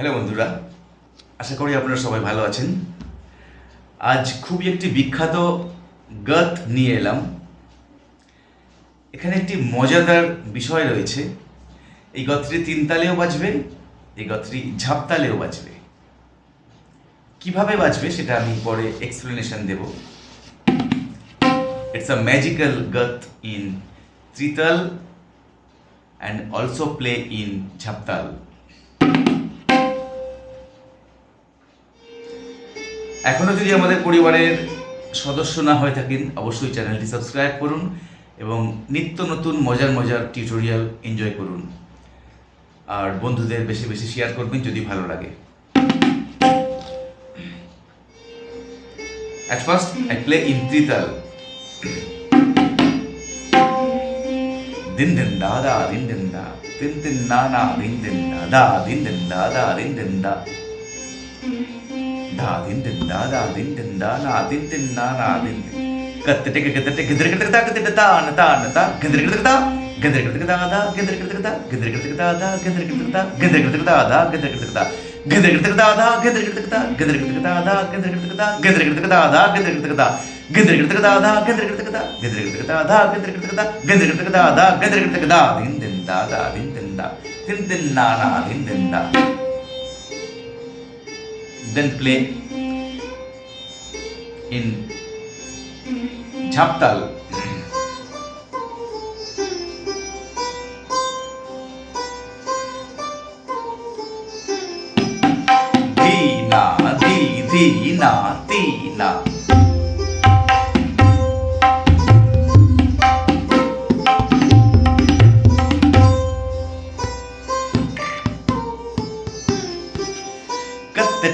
Hello বন্ধুরা, আশা করি আপনারা সবাই ভালো আছেন। আজ খুবই একটি বিখ্যাত গত নিয়ে এলাম। এখানে একটি মজাদার বিষয় রয়েছে। এই গতটি তিন তালেও বাজবে, এই গতটি ঝাপতালেও বাজবে। কীভাবে বাজবে সেটা আমি পরে explanation Dev. It's a magical gat in Tritaal and also play in Jhaptaal এখনও যদি আমাদের পরিবারের সদস্য না হয়ে থাকেন অবশ্যই চ্যানেলটি সাবস্ক্রাইব করুন এবং নিত্য নতুন মজার মজার টিউটোরিয়াল এনজয় করুন। আর বন্ধুদের বেশি বেশি শেয়ার করবেন যদি ভালো লাগে। At first, I play in trital. Din din da da din din da din din na na din din da da din din da da din din അതിന്റെ ദാദാ അതിന്റെ എന്താണ് അതിന്റെ എന്താണ് അതിന്റെ കത്തിട്ട് കിട്ടത്തിട്ട് ഗതിരിക്കത്തിട്ട് കത്തിട്ട് താണ് താണ് ദാദാ ഗതിരിക്കത്തിട്ട് താ ദാദാ താതാ ഗതിരിക്കത്തിട്ട് ദാദാ ഗതിരിക്കത്തിട്ട് താതാ ദാദാ താ ഗതിരിക്കത്തിട്ട് ദാദാ ഗതിരിക്കത്തിട്ട് താ ദാദാ താതാ ഗതിരിക്കത്തിട്ട് ദാദാ ഗതിരിക്കത്തിട്ട് താതാ ദാദാ താ ഗതിരിക്കത്തിട്ട് ദാദാ ഗതിരിക്കത്തിട്ട് ദാദാ ഗതിരിക്കത്തിട്ട് താതാ ഗതിരിക്കത്തിട്ട് താ ഗതിരിക്കത്തിട്ട് താതാ ഗതിരിക്കത്തിട്ട് താ ഗതിരിക്കത്തിട്ട് താതാ ഗതിരിക്കത്തിട്ട് താ അതിന്റെ എന്താ അതിന്റെ എന്താ തിന്തിന്നാണ് അതിന്റെ എന്താ then play in Jhaptal. Dina, di, di, na, di, na.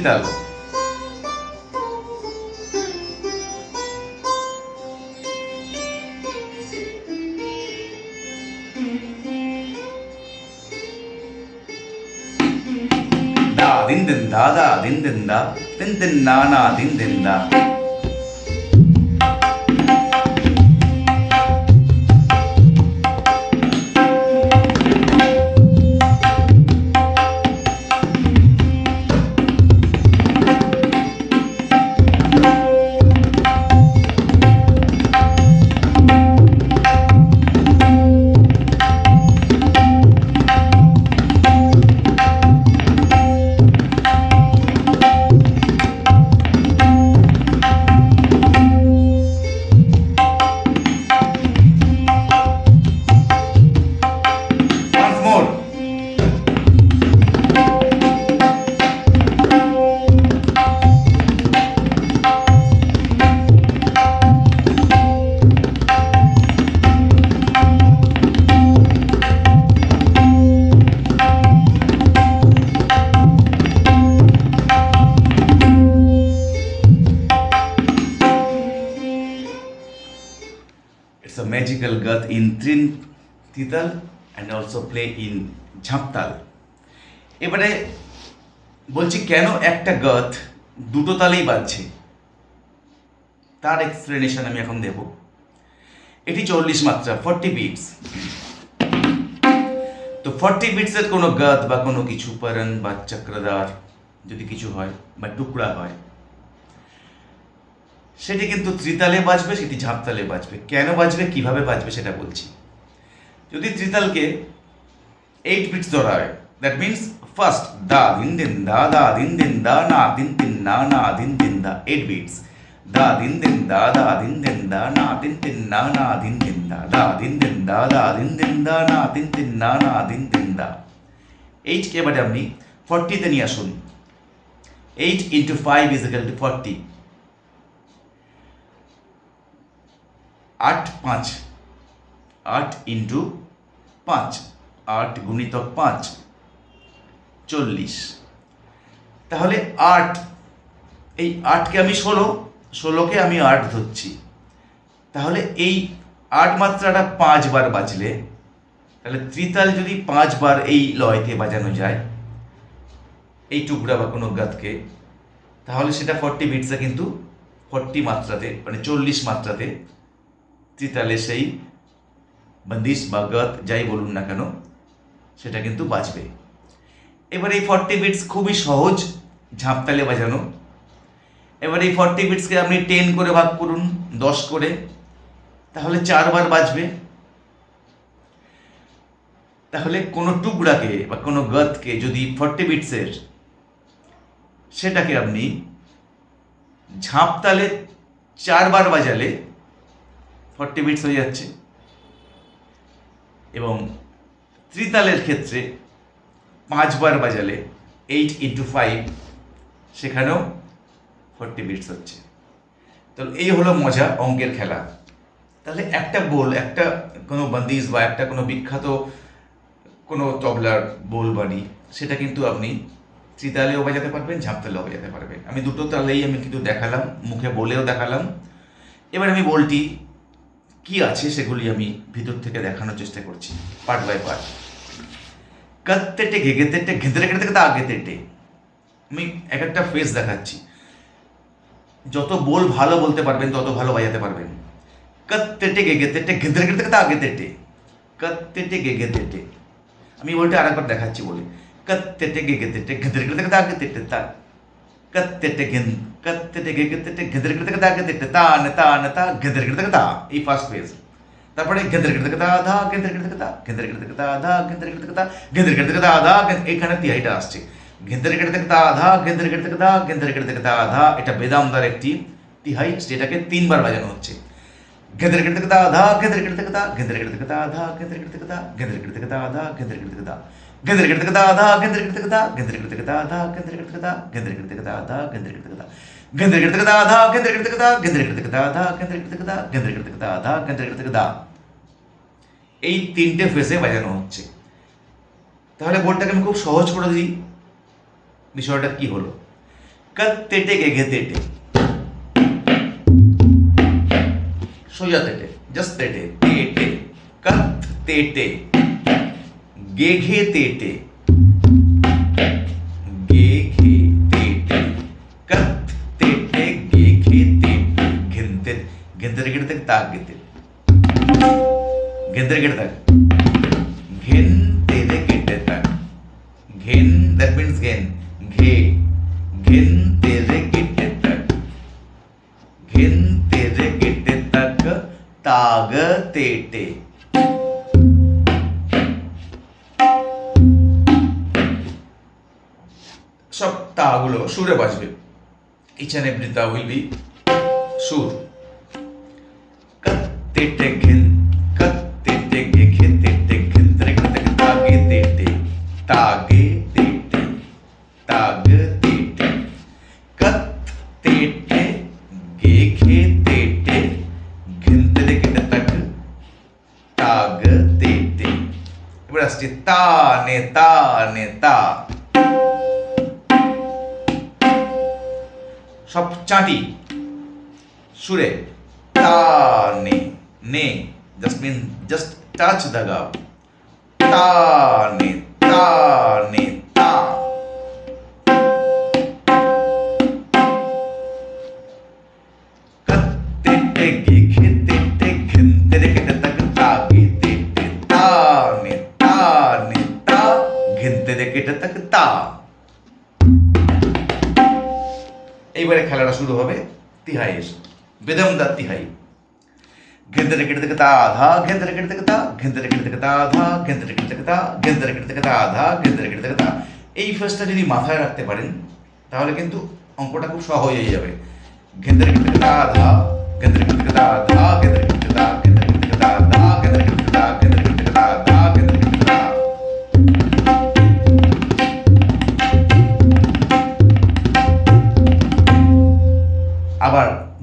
play in trital da din din da da din din da din din na na din din da magical gath in Trin Tital and also play in ঝাপতাল। এবারে বলছি কেন একটা গাথ দুটো তালেই বাজছে? তার explanation আমি এখন দেব। এটি চল্লিশ মাত্রা ফর্টি বিটস তো ফর্টি বিটসের কোনো গাত বা কোনো কিছু পারন বা চক্রদার যদি কিছু হয় বা টুকরা হয় সেটি কিন্তু ত্রিতালে বাজবে সেটি ঝাপতালে বাজবে কেন বাজবে কীভাবে বাজবে সেটা বলছি যদি ত্রিতালকে এইট বিটস ধরা হয় দ্যাট মিনস ফার্স্ট দা দিন দিন দা দা দিন দিন দা না দিন দিন না না দিন দিন দা এইট বিটস দা দিন দিন দা দা দিন দিন দা না দিন দিন না না দিন দিন দা দা দিন দিন দা দা দিন দিন দা না দিন দিন না না দিন দিন দা এইটকে এবারে আপনি ফর্টিতে নিয়ে আসুন eight into five is equal to forty আট পাঁচ। আট ইন্টু পাঁচ, আট গুণিতক পাঁচ, চল্লিশ। তাহলে আট, এই আটকে আমি ষোলো, ষোলোকে আমি আট ধরছি। তাহলে এই আট মাত্রাটা পাঁচবার বাজলে, তাহলে ত্রিতাল যদি পাঁচবার এই লয়কে বাজানো যায়, এই টুকরা বা কোনো গাতকে, তাহলে সেটা ফর্টি বিটসে কিন্তু ফর্টি মাত্রাতে মানে চল্লিশ মাত্রাতে ত্রিতালে সেই বন্দিশ বা গত যাই বলুন না কেন, সেটা কিন্তু বাজবে। এবার এই ফর্টি বিটস খুবই সহজ ঝাঁপতালে বাজানো। এবার এই ফর্টি বিটসকে আপনি টেন করে ভাগ করুন, দশ করে, তাহলে চারবার বাজবে। তাহলে কোনো টুকরাকে বা কোনো গতকে যদি ফর্টি বিটসের সেটাকে আপনি ঝাঁপতালে চারবার বাজালে ফর্টি বিটস হয়ে যাচ্ছে। এবং ত্রিতালের ক্ষেত্রে পাঁচবার বাজালে এইট ইন্টু ফাইভ সেখানেও ফর্টি বিটস হচ্ছে। তো এই হলো মজা অঙ্কের খেলা। তাহলে একটা বোল একটা কোনো বন্দিশ বা একটা কোনো বিখ্যাত কোনো তবলার বোল বাড়ি সেটা কিন্তু আপনি ত্রিতালেও বাজাতে পারবেন ঝাঁপতালেও বাজাতে পারবেন। আমি দুটো তালেই আমি কিন্তু দেখালাম, মুখে বলেও দেখালাম। এবার আমি বলটি কি আছে সেগুলি আমি ভিতর থেকে দেখানোর চেষ্টা করছি পার্ট বাই পার্ট কত্তেটে ঘেগে তেটে ঘেঁতরে ঘেঁটে তা আগে তেটে আমি এক একটা ফেস দেখাচ্ছি। যত বোল ভালো বলতে পারবেন, তত ভালো বাজাতে পারবেন। কত্তেটে গেগে তেটে ঘেঁতরে ঘেঁটে তা আগে তেটে কত্তেটে গেগে তেটে আমি বলটা আরেকবার দেখাচ্ছি বলে। কত্তেটে গেগে তেটে ঘেঁতরে ঘেঁটে তা আগে তেটে তা তা নেতা নেতা এই ফার্স্ট ফেজ তারপরে গেদের গেদে কথা আধা গেদের গেদে গদা গেদের আধা গেদের গেদে কথা গেদের গেদে কথা আধা এখানে তিয়াইটা আসছে গেন্দ্রের গেটে থেকে তা আধা গেন্দ্রের গেটে দা গেন্দ্রের গেটে আধা এটা বেদামদার একটি তিহাই যেটাকে তিনবার বাজানো হচ্ছে গেন্দ্রের গেটে কথা আধা গেন্দ্রের গেটে কথা দা গেন্দ্রের কথা আধা গেন্দ্রের গেটে থেকে দা আধা গেন্দ্রের গেটে గందరగడతగదాదా గందరగడతగదా గందరగడతగదాదా గందరగడతగదా గందరగడతగదాదా గందరగడతగదా గందరగడతగదాదా గందరగడతగదా గందరగడతగదాదా గందరగడతగదా గందరగడతగదాదా గందరగడతగదా এই তিনটে ফেসে বাজানো হচ্ছে তাহলে বোর্ডটাকে আমি খুব সহজ করে দিই বিষয়টা কি হলো কাত তেটে গেঘে তেটে সোজা তেটে জাস্ট তেটে তেটে কাত তেটে गेघे तेटे। गेघे तेटे। कत तेटे, गेघे तेटे। तक ताक गिते तक। घिन तेरे गिटे तक। घिन दैट मीन्स घिन। घे। घिन तेरे गिटे तक। घिन तेरे गिटे तक। ताग तेटे। সুরে বাজবে ইচ অ্যান্ড এভরিতা উইল বি সুর তেটে ঘিন তেটে গে ঘে তেটে ঘিন তরে ঘতে তাগে তেটে তাগে তেটে তাগ তেটে কত তেটে गे खे तेटे ঘিনতে কেটে তাক তাগ তেটে এবার আসছে তা নে তা নে তা সব চাঁদি। সুরে তা নে নে just mean just touch the গাব তা নে এইবারে খেলাটা শুরু হবে তিহাইয়ের বেদমদার তিহাই। ঘেন্দরে কেটে থেকে তা আধা ঘেন্দরে কেটে থেকে তা ঘেন্দরে কেটে থেকে তা আধা ঘেন্দরে কেটে থেকে তা ঘেন্দরে কেটে থেকে তা আধা ঘেন্দরে কেটে থেকে তা। এই ফেসটা যদি মাথায় রাখতে পারেন, তাহলে কিন্তু অঙ্কটা খুব সহজ হয়ে যাবে। ঘেন্দরে কেটে থেকে তা আধা ঘেন্দরে কেটে থেকে তা আধা ঘেন্দরে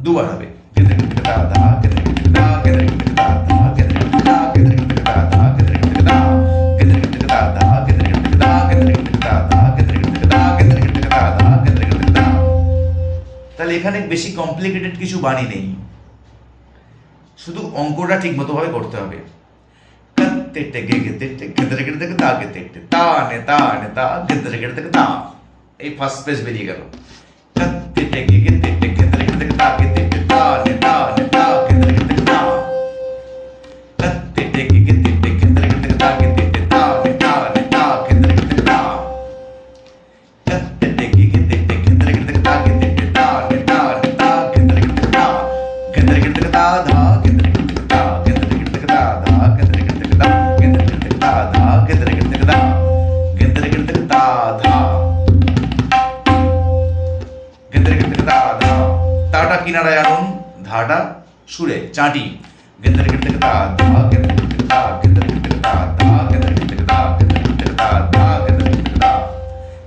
দুবার হবে কেদরে কেদরা দা কেদরে কেদরা কেদরে কেদরা দা কেদরে কেদরা কেদরে কেদরা দা কেদরে কেদরা কেদরে কেদরা দা কেদরে কেদরা কেদরে কেদরা দা কেদরে কেদরা কেদরে কেদরা দা কেদরে কেদরা তাহলে এখানে বেশি কমপ্লিকেটেড কিছু বাণী নেই শুধু অঙ্কটা ঠিক মতোভাবে করতে হবে তেটে গে গে তেটে গেদরে গেদরে তা গে তেটে তা নে তা নে তা গেদরে গেদরে তা এই ফার্স্ট পেজ বেরিয়ে গেল তেটে গে গে তেটে dose, dose. चाटी गिंदर गिंदर धा गिंदर गिंदकता गिंदर गिंदकता धा गिंदर गिंदकता गिंदर गिंदकता धा गिंदर गिंदकता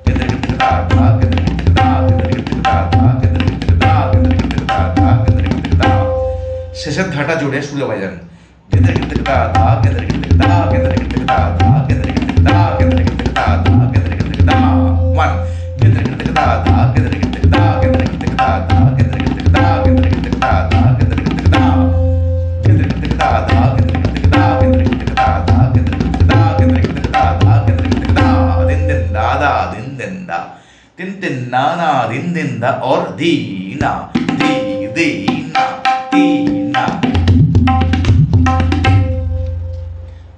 गिंदर गिंदकता धा गिंदर गिंदकता गिंदर गिंदकता धा गिंदर गिंदकता गिंदर गिंदकता धा गिंदर गिंदकता শেষের ধাটা জুড়ে সুলে गिंदर गिंदर গেঁদের দা गिंदर गिंदर গেঁদের गिंदर गिंदर গেঁদের দা गिंदर গেঁদের না না দিন দিন দা অর দি না দি না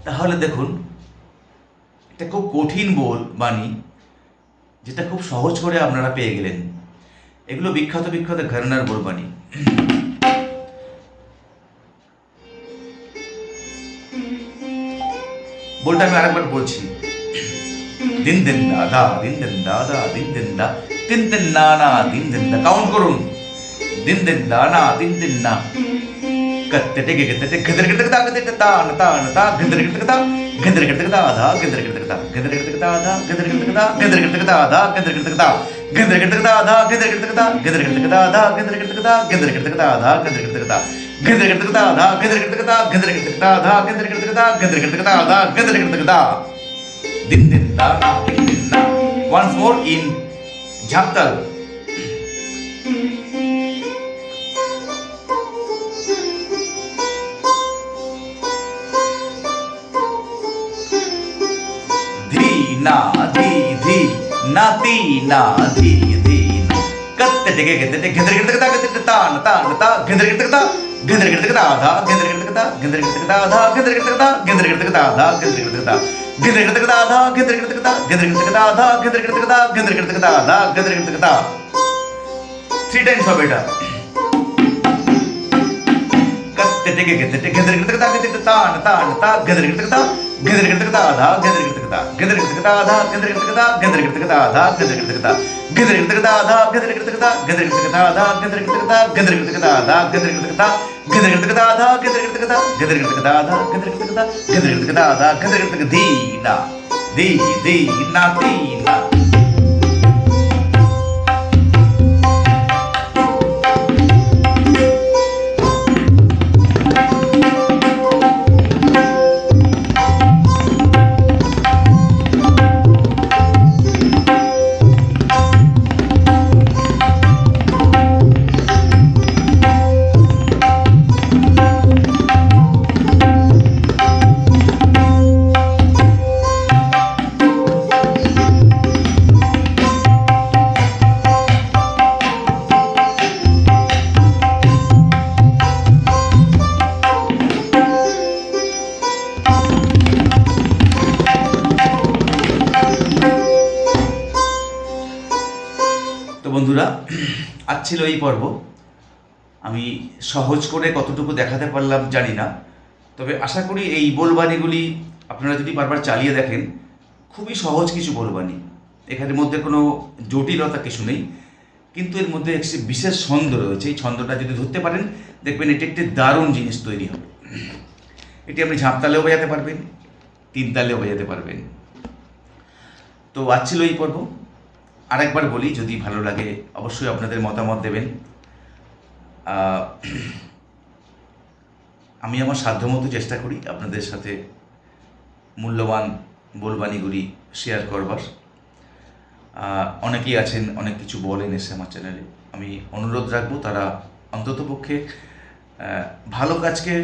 তাহলে দেখুন, এটা খুব কঠিন বল বাণী, যেটা খুব সহজ করে আপনারা পেয়ে গেলেন। এগুলো বিখ্যাত বিখ্যাত ঘরানার বোরবানি বলটা আমি আরেকবার বলছি। দিন দাদা দিন দাদা দিন দা দিন দিন নানা দিন দিন দা কাউন্ট করুন দিন দিন দানা দিন দিন না கத்தட்ட கிட்டத்தட்ட கதிர கிட்டத்தா கதிட்ட தான் தான் தான் கதிர கிட்டத்தா கதிர கிட்டத்தா அதா கதிர கிட்டத்தா கதிர கிட்டத்தா அதா கதிர கிட்டத்தா கதிர கிட்டத்தா அதா கதிர கிட்டத்தா கதிர கிட்டத்தா அதா கதிர கிட்டத்தா கதிர கிட்டத்தா அதா கதிர கிட்டத்தா கதிர கிட்டத்தா அதா கதிர கிட்டத்தா கதிர கிட்டத்தா அதா கதிர கிட்டத்தா கதிர கிட்டத்தா அதா கதிர கிட்டத்தா கதிர கிட்டத்தா அதா दिन दिन दा दिन din din na once more ना धी धी ना ती ना धी धी कत्ते टिके कता ता कता कता आधा गिद्दर गिद्दर कता कता आधा गिद्दर गिद्दर कता गिद्दर कता आधा गिद्दर गिद्दर कता Three times or better. ഗതിരകൃതകൃതാ ദീന ദീ ദീന ദീന বন্ধুরা, আজ ছিল এই পর্ব। আমি সহজ করে কতটুকু দেখাতে পারলাম জানি না। তবে আশা করি এই বোলবাণীগুলি আপনারা যদি বারবার চালিয়ে দেখেন, খুবই সহজ কিছু বোলবাণী। এখানের মধ্যে কোনো জটিলতা কিছু নেই, কিন্তু এর মধ্যে একটি বিশেষ ছন্দ রয়েছে। এই ছন্দটা যদি ধরতে পারেন, দেখবেন এটি একটি দারুণ জিনিস তৈরি হবে। এটি আপনি ঝাঁপতালেও বাজাতে পারবেন, তিন তালেও বাজাতে পারবেন। তো আজ ছিল এই পর্ব। আরেকবার বলি, যদি ভালো লাগে, অবশ্যই আপনাদের মতামত দেবেন। আমি আমার সাধ্যমতো চেষ্টা করি আপনাদের সাথে মূল্যবান বলবানিগুলি শেয়ার করবার। অনেকেই আছেন, অনেক কিছু বলেন এসে আমার চ্যানেলে আমি অনুরোধ রাখব, তারা অন্ততপক্ষে ভালো কাজকে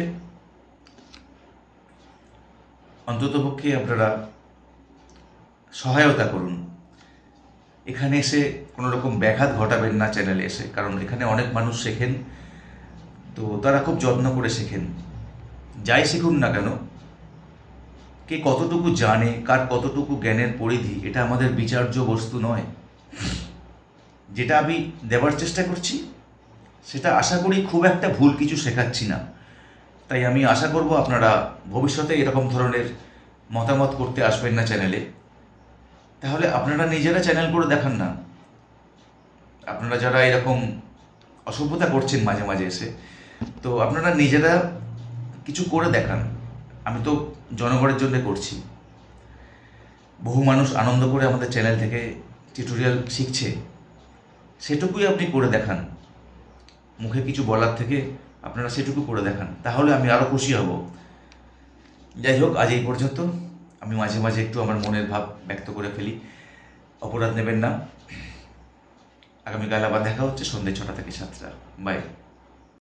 অন্ততপক্ষে আপনারা সহায়তা করুন। এখানে এসে কোনো রকম ব্যাঘাত ঘটাবেন না চ্যানেলে এসে, কারণ এখানে অনেক মানুষ শেখেন। তো তারা খুব যত্ন করে শেখেন। যাই শিখুন না কেন, কে কতটুকু জানে, কার কতটুকু জ্ঞানের পরিধি, এটা আমাদের বিচার্য বস্তু নয়। যেটা আমি দেওয়ার চেষ্টা করছি, সেটা আশা করি খুব একটা ভুল কিছু শেখাচ্ছি না। তাই আমি আশা করব আপনারা ভবিষ্যতে এরকম ধরনের মতামত করতে আসবেন না চ্যানেলে তাহলে আপনারা নিজেরা চ্যানেল করে দেখান না। আপনারা যারা এরকম অসভ্যতা করছেন মাঝে মাঝে এসে, তো আপনারা নিজেরা কিছু করে দেখান। আমি তো জনগণের জন্য করছি। বহু মানুষ আনন্দ করে আমাদের চ্যানেল থেকে টিউটোরিয়াল শিখছে। সেটুকুই আপনি করে দেখান। মুখে কিছু বলার থেকে আপনারা সেটুকু করে দেখান। তাহলে আমি আরও খুশি হব। যাই হোক, আজ এই পর্যন্ত। আমি মাঝে মাঝে একটু আমার মনের ভাব ব্যক্ত করে ফেলি। অপরাধ নেবেন না। আগামীকাল আবার দেখা হচ্ছে সন্ধ্যে ছটা থেকে সাতটা। বাই